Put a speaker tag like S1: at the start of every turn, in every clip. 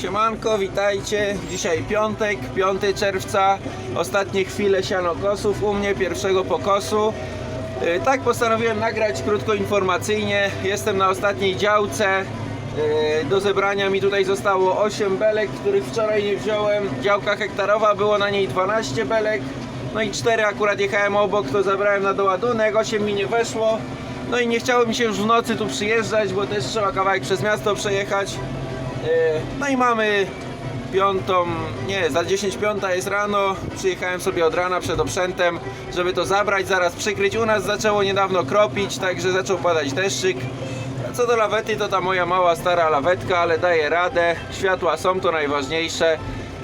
S1: Siemanko, witajcie. Dzisiaj piątek, 5 czerwca. Ostatnie chwile sianokosów u mnie, pierwszego pokosu. Yy, Tak postanowiłem nagrać krótko informacyjnie. Jestem na ostatniej działce. Yy, Do zebrania mi tutaj zostało 8 belek, których wczoraj nie wziąłem. Działka hektarowa, było na niej 12 belek. No i 4 akurat jechałem obok, to zabrałem na doładunek, 8 mi nie weszło. No i nie chciało mi się już w nocy tu przyjeżdżać, bo też trzeba kawałek przez miasto przejechać. E, No i mamy piątą, nie, za 10 piąta jest rano. Przyjechałem sobie od rana przed oprzętem, żeby to zabrać, zaraz przykryć. U nas zaczęło niedawno kropić, także zaczął padać deszczyk. Co do lawety, to ta moja mała, stara lawetka, ale daje radę. Światła są to najważniejsze.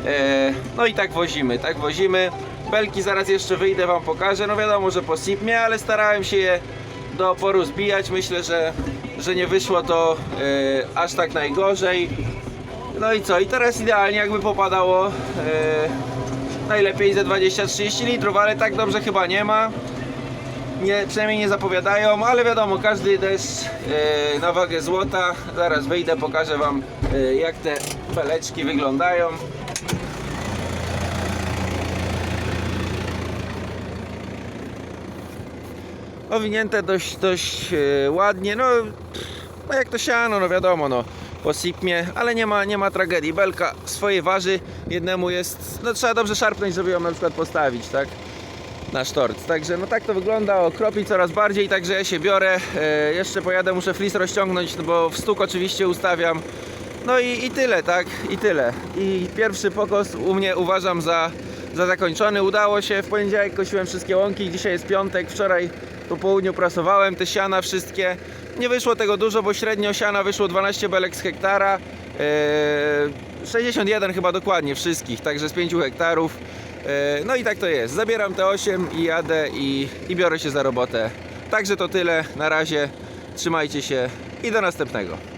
S1: E, No i tak wozimy, tak wozimy. Belki zaraz jeszcze wyjdę, wam pokażę. No wiadomo, że po SIP-mie, ale starałem się je do oporu zbijać. Myślę, że, że nie wyszło to e, aż tak najgorzej. No i co? I teraz idealnie jakby popadało e, najlepiej ze 20-30 litrów, ale tak dobrze chyba nie ma. Nie, przynajmniej nie zapowiadają, ale wiadomo, każdy deszcz e, na wagę złota. Zaraz wyjdę, pokażę wam e, jak te peleczki wyglądają. Owinięte dość, dość e, ładnie, no, no jak to siano, no wiadomo, no po sipmie, ale nie ma, nie ma tragedii, belka swoje waży, jednemu jest, no trzeba dobrze szarpnąć, żeby ją na przykład postawić, tak, na sztort, także no tak to wygląda, okropi coraz bardziej, także ja się biorę, e, jeszcze pojadę, muszę flis rozciągnąć, no bo w stuk oczywiście ustawiam, no i, i tyle, tak, i tyle, i pierwszy pokos u mnie uważam za, za zakończony, udało się, w poniedziałek kosiłem wszystkie łąki, dzisiaj jest piątek, wczoraj po południu prasowałem te siana wszystkie. Nie wyszło tego dużo, bo średnio siana wyszło 12 belek z hektara. Eee, 61 chyba dokładnie wszystkich, także z 5 hektarów. Eee, no i tak to jest. Zabieram te 8 i jadę i, i biorę się za robotę. Także to tyle. Na razie. Trzymajcie się i do następnego.